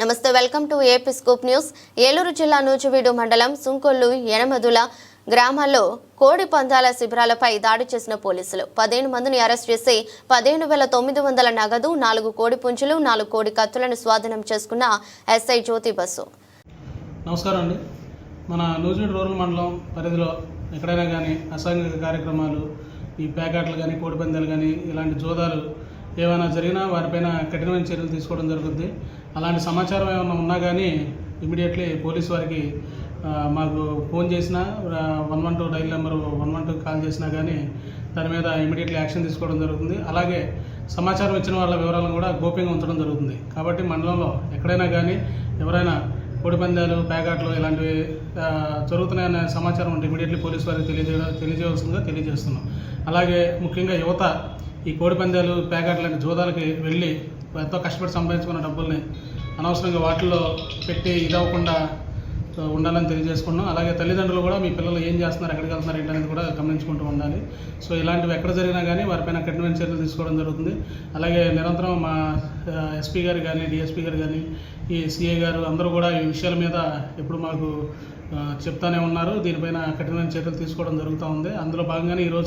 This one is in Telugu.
నమస్తే welcome to AP scoop news. Eluru జిల్లా నూజివీడు మండలం సుంకొల్లు ఎనమదుల గ్రామాల్లో కోడి పందాల శిబిరాలపై దాడి చేసిన పోలీసులు. పదిహేను మందిని అరెస్ట్ చేసి పదిహేను వేల తొమ్మిది వందల నగదు నాలుగు కోడి పుంజులు నాలుగు కోడి కత్తులను స్వాధీనం చేసుకున్న ఎస్ఐ జ్యోతి బస్సు నమస్కారం అండి. మన నూజివీడు రూరల్ మండలం పరిధిలో ఎక్కడైనా కానీ అసాంఘిక కార్యక్రమాలు ఈ ప్యాకెట్లు కానీ కోడిపందాలు కానీ ఇలాంటి జోదాలు ఏమైనా జరిగినా వారిపైన కఠినమైన చర్యలు తీసుకోవడం జరుగుతుంది అలాంటి సమాచారం ఏమైనా ఉన్నా కానీ ఇమీడియట్లీ పోలీస్ వారికి మాకు ఫోన్ చేసినా one one two dial number one one two call చేసినా కానీ దాని మీద ఇమీడియట్లీ యాక్షన్ తీసుకోవడం జరుగుతుంది. అలాగే సమాచారం ఇచ్చిన వాళ్ళ వివరాలను కూడా గోప్యంగా ఉంచడం జరుగుతుంది. కాబట్టి మండలంలో ఎక్కడైనా కానీ ఎవరైనా కోడిపందాలు ప్యాకెట్లు ఇలాంటివి జరుగుతున్నాయనే సమాచారం ఉంటే ఇమీడియట్లీ పోలీస్ వారికి తెలియజే తెలియజేయవలసిందిగా తెలియజేస్తున్నాం. అలాగే ముఖ్యంగా యువత ఈ కోడిపందాలు ప్యాకెట్ లాంటి జోదాలకి వెళ్ళి ఎంతో కష్టపడి సంపాదించుకున్న డబ్బుల్ని అనవసరంగా వాటిల్లో పెట్టి ఇదవ్వకుండా ఉండాలని తెలియజేసుకున్నాం. అలాగే తల్లిదండ్రులు కూడా మీ పిల్లలు ఏం చేస్తున్నారు ఎక్కడికి వెళ్తున్నారు ఏంటనేది కూడా గమనించుకుంటూ ఉండాలి. సో ఇలాంటివి ఎక్కడ జరిగినా కానీ వారిపైన కఠినమైన చర్యలు తీసుకోవడం జరుగుతుంది. అలాగే నిరంతరం మా ఎస్పీ గారు కానీ డిఎస్పీ గారు కానీ ఈ సిఏ గారు అందరూ కూడా ఈ విషయాల మీద ఎప్పుడు మాకు చెప్తానే ఉన్నారు. దీనిపైన కఠినమైన చర్యలు తీసుకోవడం జరుగుతూ ఉంది. అందులో భాగంగానే ఈరోజు